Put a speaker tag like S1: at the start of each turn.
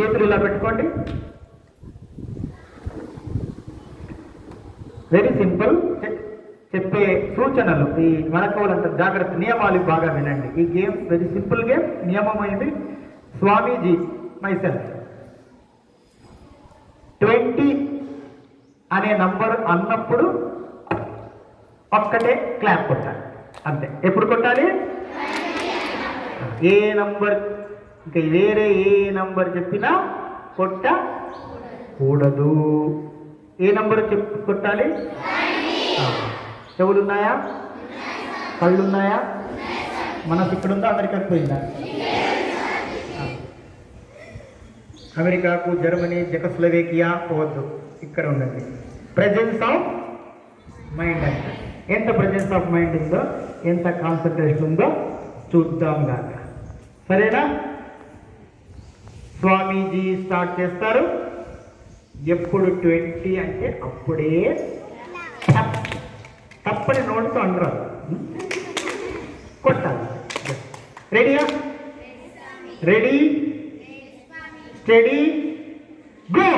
S1: చేతులు ఇలా పెట్టుకోండి వెరీ సింపుల్ చెప్పే సూచనలు. ఈ మనకోవాలంత జాగ్రత్త నియమాలు బాగా వినండి. ఈ గేమ్ వెరీ సింపుల్ గేమ్ నియమం స్వామీజీ మైసెల్ఫ్ ట్వంటీ అనే నంబర్ అన్నప్పుడు ఒక్కటే క్లాప్ కొట్టాలి. అంతే. ఎప్పుడు కొట్టాలి? ఏ నంబర్ ఇంకా వేరే ఏ నంబర్ చెప్పినా కొట్టకూడదు ఏ నంబర్ చెప్ కొట్టాలి? ఆ. చెవులున్నాయా? కళ్ళున్నాయా? మనసు ఇక్కడుందా? అమెరికాకు పోయిందా? అమెరికాకు జర్మనీ జకస్లవేకియా పోవద్దు. ఇక్కడ ఉండండి. ప్రజెన్స్ ఆఫ్ మైండ్ అంటే. ఎంత ప్రజెన్స్ ఆఫ్ మైండ్ ఉందో ఎంత కాన్సన్ట్రేషన్ ఉందో చూద్దాం కాక సరేనా? స్వామీజీ స్టార్ట్ చేస్తారు. ఎప్పుడు ట్వంటీ అంటే అప్పుడే. తప్పని నోటితో అనరాదు కొట్టాలి. రెడీయా రెడీ స్టడీ గో